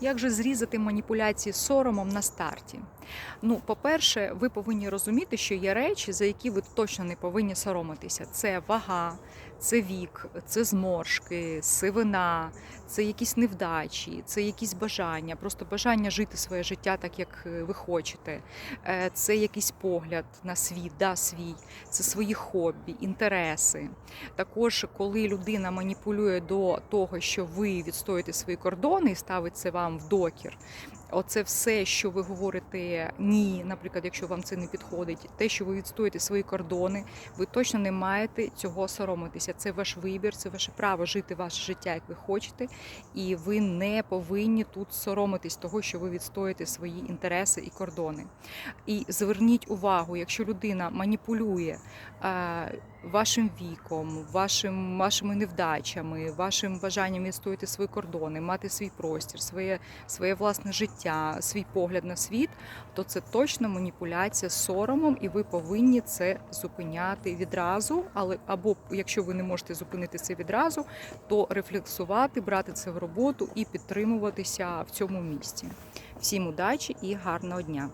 Як же зрізати маніпуляції соромом на старті? Ну, по-перше, ви повинні розуміти, що є речі, за які ви точно не повинні соромитися. Це вага, це вік, це зморшки, сивина, це якісь невдачі, це якісь бажання, просто бажання жити своє життя так, як е, ви хочете. Е, Це якийсь погляд на світ, да, свій, це свої хобі, інтереси. Також, коли людина маніпулює до того, що ви відстоїте свої кордони і ставить це вам в докір. Оце все, що ви говорите ні, наприклад, якщо вам це не підходить, те, що ви відстоїте свої кордони, ви точно не маєте цього соромитися. Це ваш вибір, це ваше право жити ваше життя, як ви хочете, і ви не повинні тут соромитись того, що ви відстоїте свої інтереси і кордони. І зверніть увагу, якщо людина маніпулює вашим віком, вашим, вашими невдачами, вашим бажанням відстояти свої кордони, мати свій простір, своє, своє власне життя, свій погляд на світ, то це точно маніпуляція соромом, і ви повинні це зупиняти відразу. Але або якщо ви не можете зупинити це відразу, то рефлексувати, брати це в роботу і підтримуватися в цьому місці. Всім удачі і гарного дня!